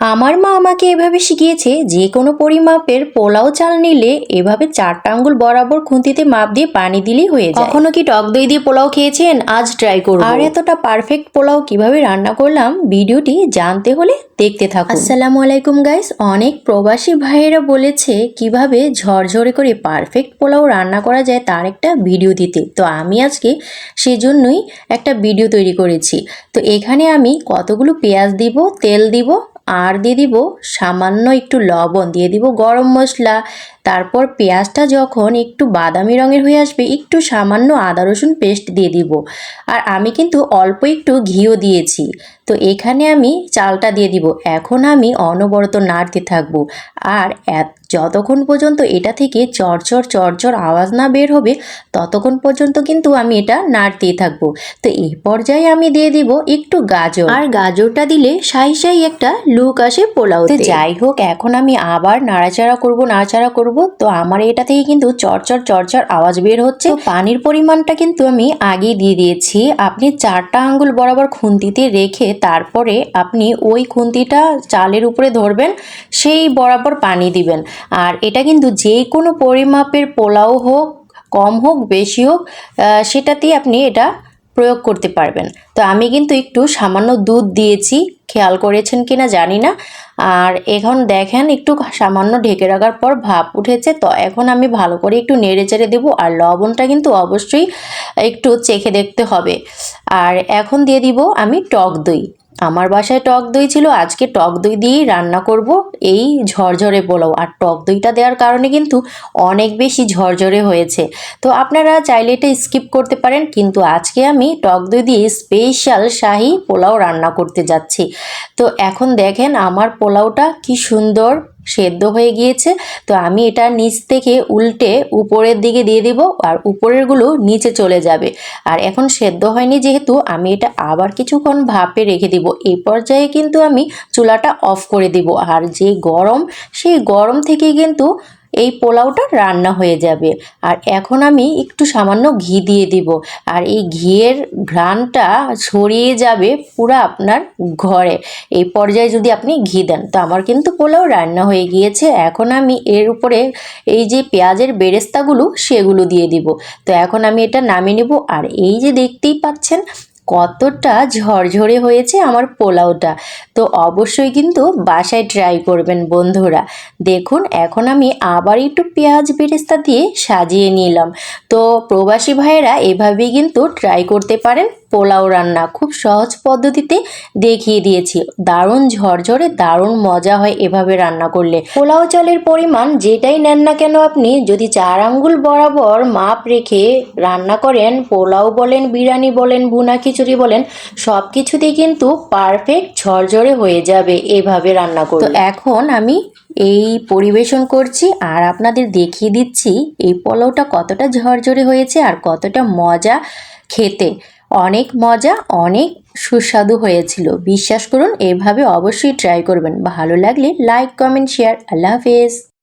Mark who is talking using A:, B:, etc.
A: আমার মা আমাকে এভাবে শিখিয়েছে যে কোনো পরিমাপের পোলাও চাল নিলে এভাবে চারটা আঙ্গুল বরাবর খুন্তিতে মাপ দিয়ে পানি দিলেই হয়ে যায়। কখনো কি টক দই দিয়ে পোলাও খেয়েছেন? আজ ট্রাই করব। আর এতটা পারফেক্ট পোলাও কীভাবে রান্না করলাম ভিডিওটি জানতে হলে দেখতে থাকুন। আসসালামু আলাইকুম গাইস অনেক প্রবাসী ভাইয়েরা বলেছে কীভাবে ঝরঝরে করে পারফেক্ট পোলাও রান্না করা যায় তার একটা ভিডিও দিতে। তো আমি আজকে সেজন্যই একটা ভিডিও তৈরি করেছি। তো এখানে আমি কতগুলো পেঁয়াজ দিব তেল দিব আর দিয়ে দিব সামান্য একটু লবণ দিয়ে দিব গরম মশলা তারপর পেঁয়াজটা যখন একটু বাদামি রঙের হয়ে আসবে একটু সামান্য আদা রসুন পেস্ট দিয়ে দিব। আর আমি কিন্তু অল্প একটু ঘিও দিয়েছি। তো এখানে আমি চালটা দিয়ে দিব। এখন আমি অনবরত নাড়তে থাকব। আর যতক্ষণ পর্যন্ত এটা থেকে চরচর চরচর আওয়াজ না বের হবে ততক্ষণ পর্যন্ত কিন্তু আমি এটা নাড়তেই থাকব। তো এই পর্যায়ে আমি দিয়ে দিব একটু গাজর। আর গাজরটা দিলে সাই সাই একটা লুক আসে পোলাওতে। যাই হোক এখন আমি আবার নাড়াচাড়া করব নাড়াচাড়া করব। তো আমার এটা থেকে কিন্তু চরচর চরচর আওয়াজ বের হচ্ছে। পানির পরিমাণটা কিন্তু আমি আগেই দিয়ে দিয়েছি। আপনি চারটা আঙ্গুল বরাবর খুন্তিতে রেখে তারপরে আপনি ওই খুন্তিটা চালের উপরে ধরবেন, সেই বরাবর পানি দিবেন। আর এটা কিন্তু যে কোনো পরিমাপের পোলাও হোক, কম হোক, বেশি হোক সেটাতেই আপনি এটা প্রয়োগ করতে পারবেন। তো আমি কিন্তু একটু সামান্য দুধ দিয়েছি। খেয়াল করেছেন কি না জানি না। আর এখন দেখেন একটু সামান্য ঢেকে রাখার পর ভাপ উঠেছে। তো এখন আমি ভালো করে একটু নেড়ে চেড়ে দেবো। আর লবণটা কিন্তু অবশ্যই একটু চেখে দেখতে হবে। আর এখন দিয়ে দিব আমি টক দই। আমার বাসায় টক দই ছিল, আজকে টক দই দিয়েই রান্না করব। এই ঝরঝরে পোলাও। আর টক দইটা দেওয়ার কারণে কিন্তু অনেক বেশি ঝরঝরে হয়েছে। তো আপনারা চাইলে এটা স্কিপ করতে পারেন, কিন্তু আজকে আমি টক দই দিয়ে স্পেশাল শাহি পোলাও রান্না করতে যাচ্ছি। তো এখন দেখেন আমার পোলাওটা কি সুন্দর। সেদ্ধ হয়ে গিয়েছে। তো আমি এটা নিচ থেকে উল্টে উপরের দিকে দিয়ে দিব আর উপরেরগুলো নিচে চলে যাবে। আর এখন সেদ্ধ হয়নি যেহেতু, আমি এটা আবার কিছুক্ষণ ভাপে রেখে দিব। এই পর্যায়ে কিন্তু আমি চুলাটা অফ করে দিব। আর যে গরম, সেই গরম থেকে কিন্তু এই পোলাওটা রান্না হয়ে যাবে। আর এখন আমি একটু সামান্য ঘি দিয়ে দিব। আর এই ঘিয়ের ঘ্রাণটা ছড়িয়ে যাবে পুরো আপনার ঘরে। এই পর্যায়ে যদি আপনি ঘি দেন, তো আমার কিন্তু পোলাও রান্না হয়ে গিয়েছে। এখন আমি এর উপরে এই যে পেঁয়াজের বেরেস্তাগুলো, সেগুলো দিয়ে দিব। তো এখন আমি এটা নামিয়ে নেব। আর এই যে দেখতেই পাচ্ছেন কতটা ঝরঝরে হয়েছে আমার পোলাওটা। তো অবশ্যই কিন্তু বাসায় ট্রাই করবেন বন্ধুরা। দেখুন, এখন আমি আবার একটু পেঁয়াজ বেরেস্তা দিয়ে সাজিয়ে নিলাম। তো প্রবাসী ভাইয়েরা এভাবেই কিন্তু ট্রাই করতে পারেন। পোলাও রান্না। খুব সহজ পদ্ধতিতে দেখিয়ে দিয়েছি। দারুণ ঝরঝরে, দারুণ মজা হয় এভাবে রান্না করলে। পোলাও চালের পরিমাণ যেটাই নেন না কেন আপনি, যদি চার আঙ্গুল বরাবর মাপ রেখে রান্না করেন, পোলাও বলেন, বিরিয়ানি বলেন, ভুনা খিচুড়ি বলেন সব কিছুতেই কিন্তু পারফেক্ট ঝরঝরে হয়ে যাবে এভাবে রান্না করে তো এখন আমি এই পরিবেশন করছি আর আপনাদের দেখিয়ে দিচ্ছি এই পোলাওটা কতটা ঝরঝরে হয়েছে আর কতটা মজা খেতে। অনেক মজা, অনেক সুস্বাদু হয়েছিল। বিশ্বাস করুন, এভাবে অবশ্যই ট্রাই করবেন। ভালো লাগলে লাইক কমেন্ট শেয়ার আল্লাহ হাফেজ।